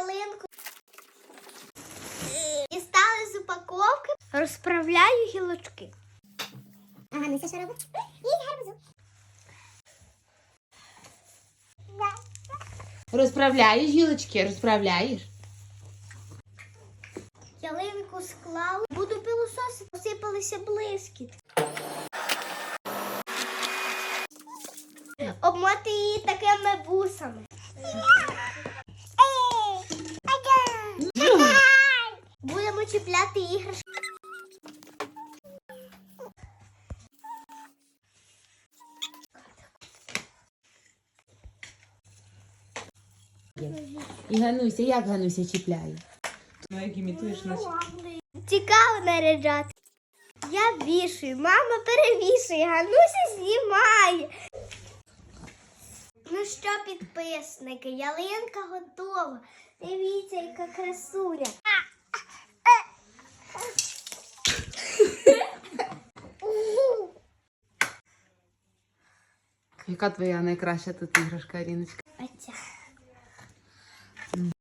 ялинку. стали з упаковки. Розправляю гілочки. Ага, ну не що робить. І гарбузу. Розправляєш гілочки, розправляєш. Ялинку склали. Буду пилососити. Посипалися блискіт. Обмати її такими бусами. Чіпляти іграшки. І Гануся, як Гануся чіпляє? Ну, як імітуєш нас. Цікаво наряджати. Я вішаю, мама перевішує, Гануся знімає. Ну що, підписники, ялинка готова. Дивіться, яка красуня. Яка твоя найкраща тут іграшка, Аріночка? Оця.